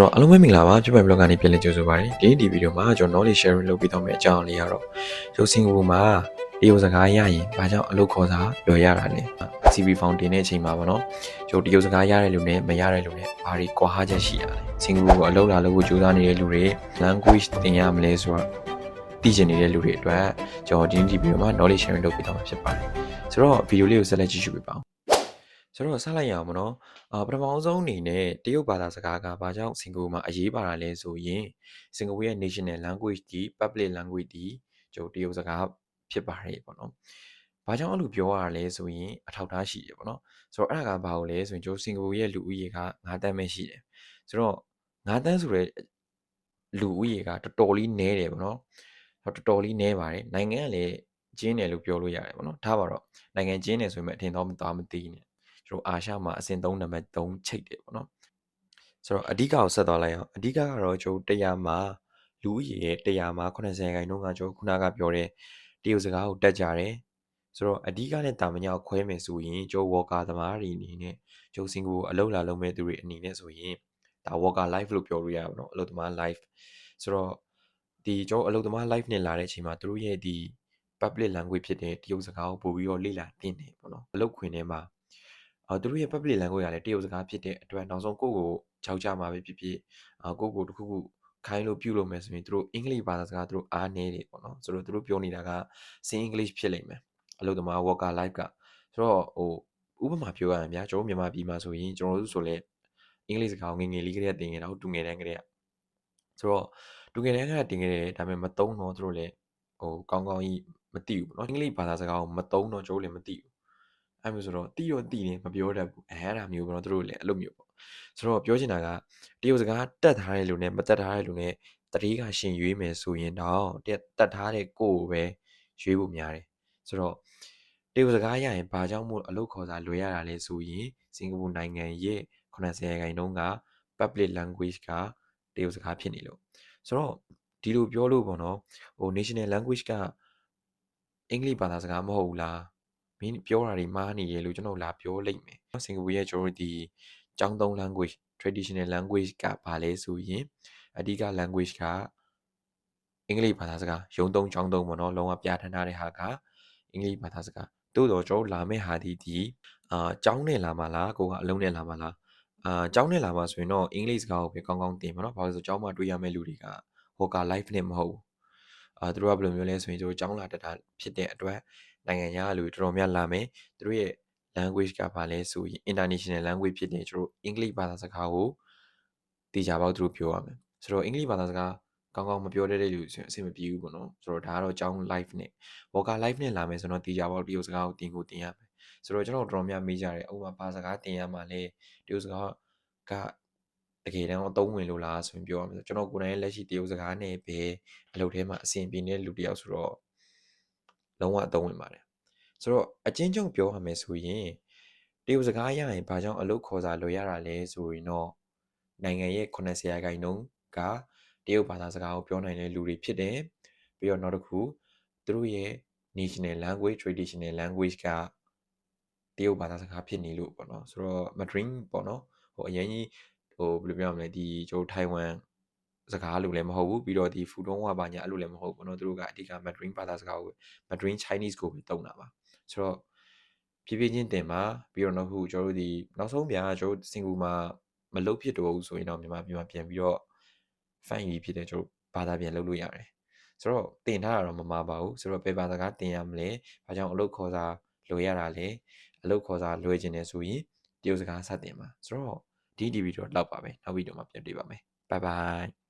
တော့အားလုံးပဲမင်္ဂလာပါကျွန်မ blog ကနေပြန်လည်ကြိုဆိုပါရစေဒီဒီဗီဒီယိုမှာကျွန်တော် knowledge sharing လုပ်ပြီးတော့မယ့်အကြောင်းအလေးကတော့ရုပ်စင်ကူမှာတရုတ်စကားရရင်ဘာကြောင့်အလုပ်ခေါ်စာပြောရတာလဲ CV form တင်တဲ့အချိန်မှာပေါ့နော်ကျွန်တော်တရုတ်စကားရတဲ့လူနဲ့မရတဲ့လူနဲ့ဘာတွေကွာဟချက်ရှိရလဲစင်ကူကိုအလုပ်လာလုပ်ဖို့ကြိုးစားနေတဲ့လူတွေ language သင်ရမလဲဆိုတော့သိချင်နေတဲ့လူတွေအတွက်ကျွန်တော်ဒီဒီဗီဒီယိုမှာ knowledge sharing လုပ်ပြီးတော့မှာဖြစ်ပါတယ်ဆိုတော့ဗီဒီယိုလေးကိုဆက်လက်ကြည့်ရှုပေးပါဦး ဆိုတော့ဆက်လိုက်ရအောင်မနော်အာပထမဆုံးအနေနဲ့တရုတ်ဘာသာစကားကဘာကြောင့်စင်ကာပူမှာအရေးပါတာလဲဆိုရင်စင်ကာပူရဲ့ national language ဒီ public language ဒီကျွန်တော်တရုတ်စကားဖြစ်ပါတယ်ပေါ့နော်။ဘာကြောင့်အဲ့လိုပြောရတာလဲဆိုရင်အထောက်အထားရှိတယ်ပေါ့နော်။ဆိုတော့အဲ့ဒါကဘာလို့လဲဆိုရင်ကျွန်တော်စင်ကာပူရဲ့လူဦးရေက9တန်းပဲရှိတယ်။ဆိုတော့9တန်းဆိုတဲ့လူဦးရေကတော်တော်လေးနည်းတယ်ပေါ့နော်။တော်တော်လေးနည်းပါတယ်။နိုင်ငံကလည်းကျင်းတယ်လို့ပြောလို့ရတယ်ပေါ့နော်။ဒါပါတော့နိုင်ငံကျင်းတယ်ဆိုရင်အထင်တော့မသွားမသိနဲ့။ကျွန် တော်အာရှမှာအဆင့်3နံပါတ်3ချိတ်တယ်ပေါ့နော်ဆိုတော့အဓိကကိုဆက်သွားလိုက်အောင်အဓိကကတော့ကျွန်တော်100မှာလူဦးရေရဲ့100မှာ80ခိုင်နှုန်းကကျွန်တော်ခုနကပြောတဲ့တရုတ်စကားကိုတက်ကြတယ်ဆိုတော့အဓိကနဲ့တာမညာကိုခွဲမယ်ဆိုရင်ကျွန်တော် worker သမားတွေအနေနဲ့ကျွန်တော်စင်ကိုအလုပ်လာလုပ်မဲ့သူတွေအနေနဲ့ဆိုရင်ဒါ worker life လို့ပြောလို့ရပါတော့အလုပ်သမား life ဆိုတော့ဒီကျွန်တော်အလုပ်သမား life နဲ့လာတဲ့အချိန်မှာသူတို့ရဲ့ဒီ public language ဖြစ်တဲ့တရုတ်စကားကိုပို့ပြီးတော့လေ့လာသင်တယ်ပေါ့နော်အလုပ်ခွင်ထဲမှာ အာသူတို့ရဲ့ public language ကလည်းတရုတ်စကားဖြစ်တဲ့အတွက်နောက်ဆုံးကိုယ့်ကိုကြောက်ကြမှာပဲဖြစ်ဖြစ်အာကိုယ့်ကိုတစ်ခုခုခိုင်းလို့ပြုလုပ်မယ်ဆိုရင်သူတို့အင်္ဂလိပ်ဘာသာစကားသူတို့အားနည်းတယ်ပေါ့နော်ဆိုတော့သူတို့ပြောနေတာကစင်အင်္ဂလိပ်ဖြစ်လိမ့်မယ်အလုပ်သမား worker life ကဆိုတော့ဟိုဥပမာပြောရရင်ဗျာကျွန်တော်မြန်မာပြည်မှာဆိုရင်ကျွန်တော်တို့ဆိုလဲအင်္ဂလိပ်စကားကိုငယ်ငယ်လေးကတည်းကသင်ခဲ့တာဟုတ်တူငယ်တန်းကတည်းကဆိုတော့တူငယ်တန်းကတင်ခဲ့တယ်ဒါပေမဲ့မသုံးတော့သူတို့လည်းဟိုကောင်းကောင်းကြီးမသိဘူးပေါ့နော်အင်္ဂလိပ်ဘာသာစကားကိုမသုံးတော့ကျွန်တော်လည်းမသိဘူး အဲ့မျိုးဆိုတော့တီးတော့တီးနေမပြောတတ်ဘူးအဲအဲ့ဒါမျိုးပေါ့နော်သူတို့လည်းအဲ့လိုမျိုးပေါ့ဆိုတော့ပြောချင်တာကတရုတ်စကားတက်ထားတဲ့လူနဲ့မတက်ထားတဲ့လူနဲ့တတိကရှင်ရွေးမယ်ဆိုရင်တော့တက်တက်ထားတဲ့ကိုကိုပဲရွေးဖို့များတယ်ဆိုတော့တရုတ်စကားရရင်ဘာကြောင့်မို့အလုပ်ခေါ်စာလွယ်ရတာလဲဆိုရင်စင်ကာပူနိုင်ငံရဲ့80ရာခိုင်နှုန်းက public language ကတရုတ်စကားဖြစ်နေလို့ဆိုတော့ဒီလိုပြောလို့ပေါ့နော်ဟို national language ကအင်္ဂလိပ်ဘာသာစကားမဟုတ်ဘူးလား မင်းပြောတာတွေမှားနေရလို့ကျွန်တော်လာပြောလိုက်မယ်စင်ကာပူရဲ့ကျွန်တော်ဒီကျောင်းသုံး language traditional language ကဘာလဲဆိုရင်အဓိက language ကအင်္ဂလိပ်ဘာသာစကားရုံသုံးကျောင်းသုံးပေါ့နော်လုံးဝပြဋ္ဌာန်းထားတဲ့ဟာကအင်္ဂလိပ်ဘာသာစကားတိုးတော့ကျွန်တော်လာမယ့်ဟာဒီဒီအာကျောင်းနဲ့လာမှာလားကိုကအလုံးနဲ့လာမှာလားအာကျောင်းနဲ့လာမှာဆိုရင်တော့အင်္ဂလိပ်စကားကိုပဲကောင်းကောင်းသင်ပါတော့ဘာလို့ဆိုကျောင်းမှာတွေ့ရမယ့်လူတွေက worker life နဲ့မဟုတ်ဘူးအာသူတို့ကဘယ်လိုမျိုးလဲဆိုရင်တို့ကျောင်းလာတက်တာဖြစ်တဲ့အတွက် နိုင်ငံခြားလူတော်တော်များလာမယ်သူတို့ရဲ့ language ကဘာလဲဆိုရင် international language ဖြစ်တဲ့ကျွန်တော်အင်္ဂလိပ်ဘာသာစကားကိုတေချာပေါက်သူတို့ပြောရမယ်ဆိုတော့အင်္ဂလိပ်ဘာသာစကားကောင်းကောင်းမပြောတတ်တဲ့လူဆိုရင်အဆင်မပြေဘူးပေါ့နော်ဆိုတော့ဒါကတော့ကျောင်း live နဲ့ worker live နဲ့လာမယ်ဆိုတော့တေချာပေါက်တရုတ်စကားကိုတင်ကိုတင်ရမယ်ဆိုတော့ကျွန်တော်တော်တော်များမေးကြတယ်ဥပမာဘာစကားတင်ရမှာလဲတရုတ်စကားကတကယ်တမ်းအသုံးဝင်လို့လားဆိုရင်ပြောရမယ်ကျွန်တော်ကိုယ်တိုင်လက်ရှိတရုတ်စကားနဲ့ပဲအလုပ်ထဲမှာအဆင်ပြေနေတဲ့လူတစ်ယောက်ဆိုတော့ လုံးဝအသုံးဝင်ပါတယ်ဆိုတော့အချင်းချုပ်ပြောရမယ်ဆိုရင်တရုတ်စကားရရင်ဘာကြောင့်အလုပ်ခေါ်စာလွယ်ရတာလဲဆိုရင်တော့နိုင်ငံရဲ့80ရာခိုင်နှုန်းကတရုတ်ဘာသာစကားကိုပြောနိုင်တဲ့လူတွေဖြစ်တယ်ပြီးတော့နောက်တစ်ခုသူတို့ရဲ့ national language traditional language ကတရုတ်ဘာသာစကားဖြစ်နေလို့ပေါ့နော်ဆိုတော့ Mandarin ပေါ့နော်ဟိုအရင်ကြီးဟိုဘယ်လိုပြောရမလဲဒီကျိုးထိုင်ဝမ် စကားလို့လည်းမဟုတ်ဘူးပြီးတော့ဒီဖူတုံးဝါပါညာအဲ့လိုလည်းမဟုတ်ဘူးပေါ့နော်သူတို့ကအဓိက Mandarin ဘာသာစကားကို Mandarin Chinese ကိုပဲတုံးတာပါဆိုတော့ဖြည်းဖြည်းချင်းတင်ပါပြီးတော့နောက်ခုကျွန်တော်တို့ဒီနောက်ဆုံးပြန်ကျွန်တော်တို့စင်ကူမှာမလုတ်ဖြစ်တော့ဘူးဆိုရင်တော့မြန်မာပြည်မှာပြန်ပြီးတော့ fan ကြီးဖြစ်တဲ့ကျွန်တော်ဘာသာပြန်လုပ်လို့ရတယ်ဆိုတော့တင်ထားတာတော့မမှားပါဘူးဆိုတော့ပေပါစကားတင်ရမလဲဘာကြောင့်အလုပ်ခေါ်စာလိုရတာလဲအလုပ်ခေါ်စာလွယ်ခြင်းနေဆိုရင်တရုတ်စကားစတင်ပါဆိုတော့ဒီဒီဗီဒီယိုတော့လောက်ပါပဲနောက်ဗီဒီယိုမှာပြန်တွေ့ပါမယ် bye bye